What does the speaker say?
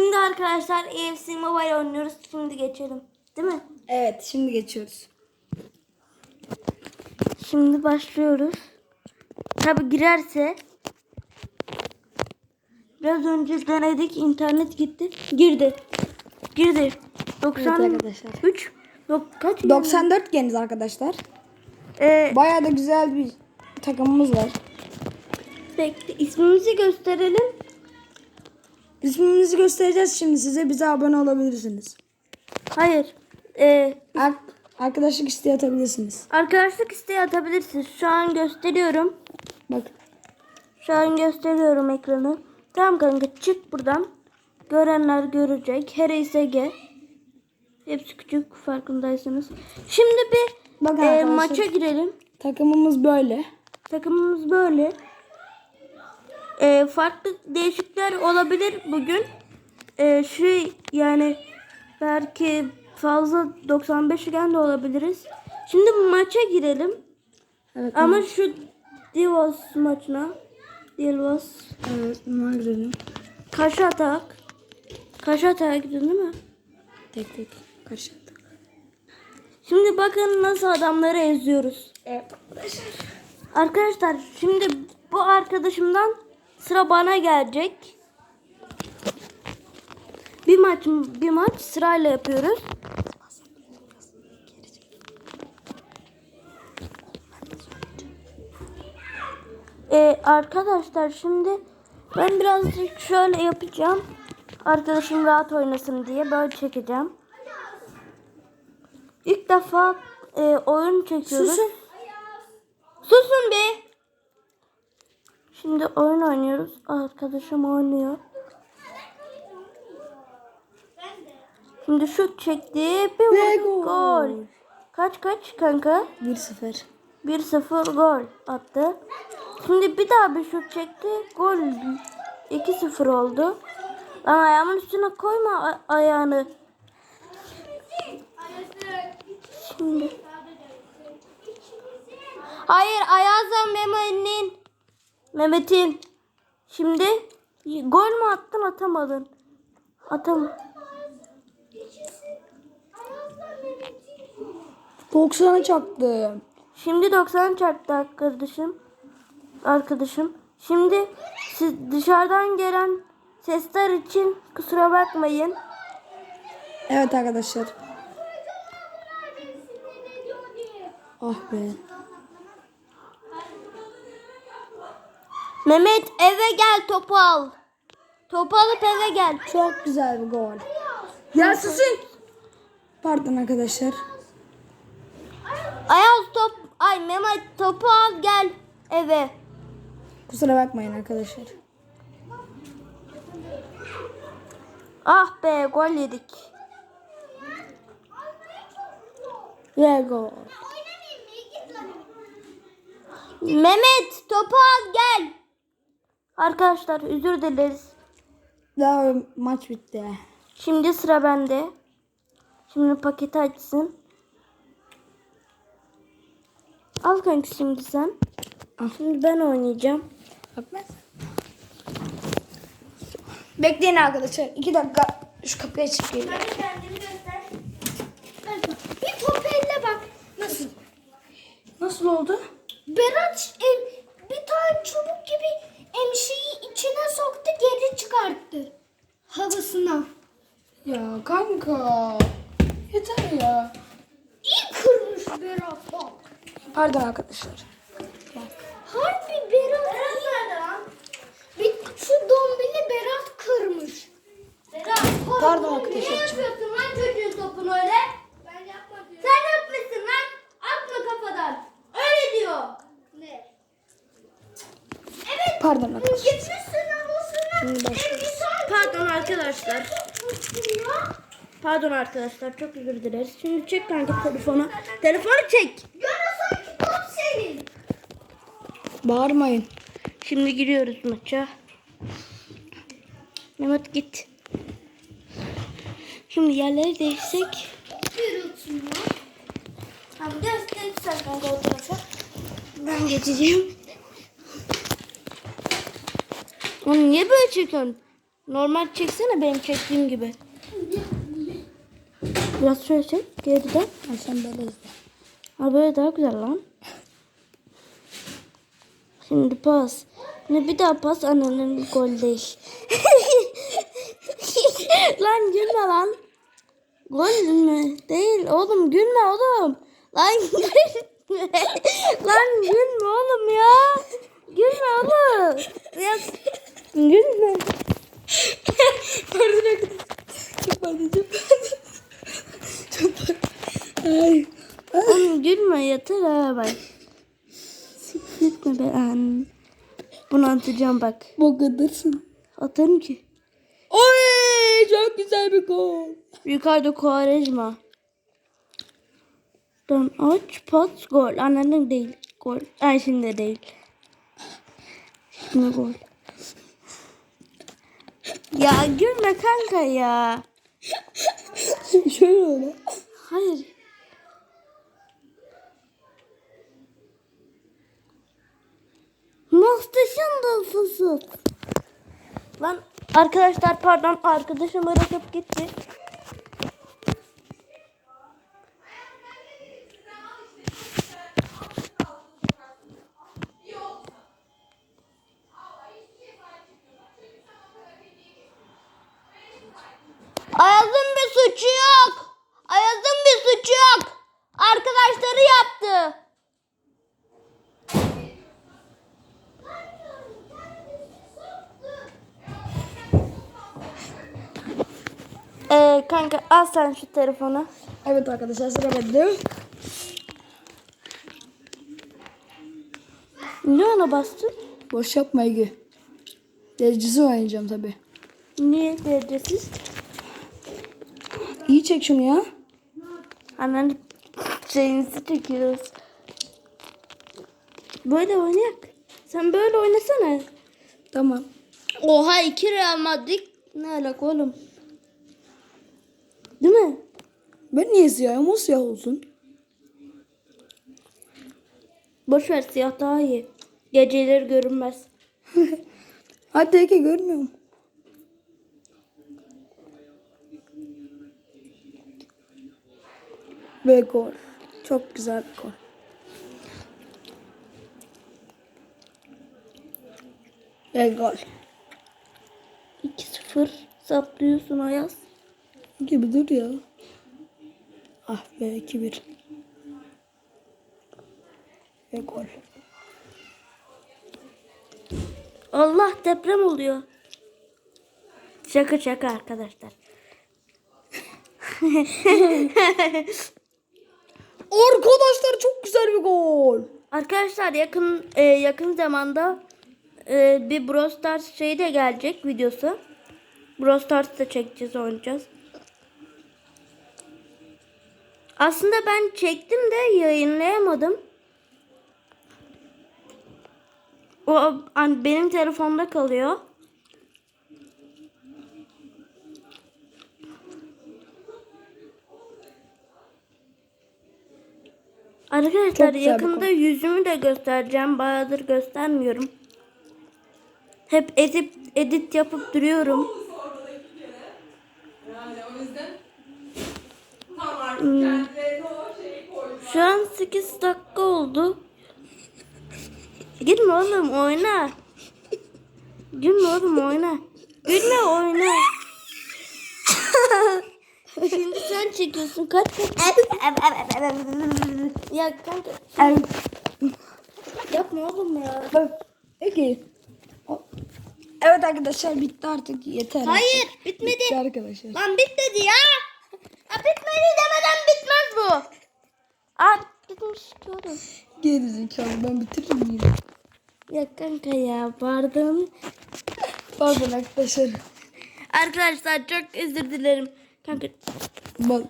Şimdi arkadaşlar EFC Mobile oynuyoruz. Şimdi geçelim. Değil mi? Evet şimdi geçiyoruz. Şimdi başlıyoruz. Tabi girerse Biraz önce denedik internet gitti. Girdi. Girdi. 90 Evet arkadaşlar. 3 yok kaç? 94 geniz arkadaşlar. Ee, Bayağı da güzel bir takımımız var. bekle ismimizi gösterelim. İsmimizi göstereceğiz şimdi size. Bize abone olabilirsiniz. Hayır. Ee, Ar- arkadaşlık isteği atabilirsiniz. arkadaşlık isteği atabilirsiniz. Şu an gösteriyorum. Bak. Şu an gösteriyorum ekranı. Tamam kanka çık buradan. Görenler görecek. Her SG. Hepsi küçük farkındaysanız. Şimdi bir Bakın e, arkadaşlar. maça girelim. Takımımız böyle. Takımımız böyle. E, farklı değişiklikler olabilir bugün. E, şey yani belki fazla 95 gen de olabiliriz. Şimdi maça girelim. Evet. Ama şu Divos maçına Divos Evet. Bunlar girelim. Kaş atak. Kaş atağa gidiyor değil mi? Tek tek. Karışık. Şimdi bakın nasıl adamları eziyoruz. Evet arkadaşlar. Arkadaşlar şimdi bu arkadaşımdan sıra bana gelecek. Bir maç bir maç sırayla yapıyoruz. Ee, arkadaşlar şimdi ben birazcık şöyle yapacağım. Arkadaşım rahat oynasın diye böyle çekeceğim. İlk defa e, oyun çekiyoruz. Susun. Susun be. Şimdi oyun oynuyoruz. Arkadaşım oynuyor. Şimdi şut çekti. Bir Ve gol. gol. Kaç kaç kanka? 1-0. 1-0 gol attı. Şimdi bir daha bir şut çekti. Gol 2-0 oldu. Lan ayağımın üstüne koyma ayağını. Şimdi. Hayır Ayaz'la Mehmet'in. Mehmet'in. Şimdi gol mü attın atamadın? Atam. 90'a çaktım. Şimdi 90 çarptı arkadaşım. Arkadaşım. Şimdi siz dışarıdan gelen sesler için kusura bakmayın. Evet arkadaşlar. Ah be. Mehmet eve gel topu al. Topu alıp eve gel. Çok güzel bir gol. Ya susun. Pardon arkadaşlar. Ayaz top. Ay Mehmet topu al gel eve. Kusura bakmayın arkadaşlar. Ah be gol yedik. Ve gol. Mehmet topu al gel. Arkadaşlar özür dileriz. Daha maç bitti. Şimdi sıra bende. Şimdi paketi açsın. Al kanka şimdi sen. Al. Şimdi ben oynayacağım. Bak ben. Bekleyin arkadaşlar. İki dakika şu kapıya çıkayım. Bir top elle bak. Nasıl? Nasıl oldu? Berat em, Ya kanka. Yeter ya. İyi kırmış Berat bak. Pardon arkadaşlar. Harbi Berat iyi. Bir, şu dombili Berat kırmış. Pardon arkadaşlar. Ne yapıyorsun lan çocuğun topunu öyle? Ben yapmadım. Sen yapmışsın lan. Atma kafadan. Öyle diyor. Ne? Pardon arkadaşlar. Şimdi başlıyoruz. Pardon arkadaşlar. Pardon arkadaşlar çok özür dileriz. Şimdi çek kanka telefonu. Telefonu çek. Yarasın senin. Bağırmayın. Şimdi giriyoruz maça. Mehmet git. Şimdi yerleri değişsek. Abi göster sen kanka o tarafa. Ben geçeceğim. Onu niye böyle çekiyorsun? Normal çeksene benim çektiğim gibi. Biraz şöyle çek geriden. Ha, sen böyle izle. Ha böyle daha güzel lan. Şimdi pas. Ne bir daha pas annenin gol değil. lan gülme lan. Gol mü? Değil oğlum gülme oğlum. Lan gülme. lan gülme oğlum ya. Gülme oğlum. Ya, gülme. Pardon arkadaşlar. Çok pardon çok pardon. Çok pardon. Ay. Oğlum gülme yeter ha bak. Gitme be an. Bunu atacağım bak. Bu kadırsın. Atarım ki. Oy çok güzel bir gol. Ricardo Quaresma. Dön aç pas gol. Annenin değil. Gol. Ay şimdi değil. Şimdi gol. Ya gülme kanka ya. Şöyle öyle. Hayır. Muhteşem dostusuz. Lan arkadaşlar pardon arkadaşım bırakıp gitti. Ayaz'ın bir suçu yok. Ayaz'ın bir suçu yok. Arkadaşları yaptı. Ee, kanka al sen şu telefonu. Evet arkadaşlar sıra bende. Niye ona bastın? Boş yapma Ege. Derecesi oynayacağım tabi. Niye derecesiz? İyi çek şunu ya. Annen şeyinizi çekiyoruz. Böyle oynayak. Sen böyle oynasana. Tamam. Oha iki Real Madrid. Ne alaka oğlum? Değil mi? Ben niye siyahım o siyah olsun. Boş ver siyah daha iyi. Geceleri görünmez. Hadi Ege görmüyorum. Ve gol. Çok güzel bir gol. Ve gol. 2-0 saplıyorsun Ayaz. Gibi dur ya. Ah be 2-1. Ve gol. Allah deprem oluyor. Şaka şaka arkadaşlar. Arkadaşlar çok güzel bir gol. Arkadaşlar yakın e, yakın zamanda e, bir Brawl Stars şey de gelecek videosu. Brawl Stars da çekeceğiz oynayacağız. Aslında ben çektim de yayınlayamadım. O benim telefonda kalıyor. Arkadaşlar Çok yakında yüzümü de göstereceğim. Bayağıdır göstermiyorum. Hep edit edit yapıp duruyorum. Hmm. Şu an 8 dakika oldu. Gitme oğlum oyna. Gülme oğlum oyna. Gülme oyna. Şimdi sen çekiyorsun. Kaç Ya kanka. Yapma oğlum ya. Peki. Evet arkadaşlar bitti artık yeter. Hayır bitmedi. Bitti arkadaşlar. Lan bitmedi ya. Bitmedi demeden bitmez bu. Aa bitmiş ki oğlum. Gerizekalı ben bitiririm yine. Ya kanka ya pardon. Pardon arkadaşlar. Arkadaşlar çok özür dilerim. Kanka Bak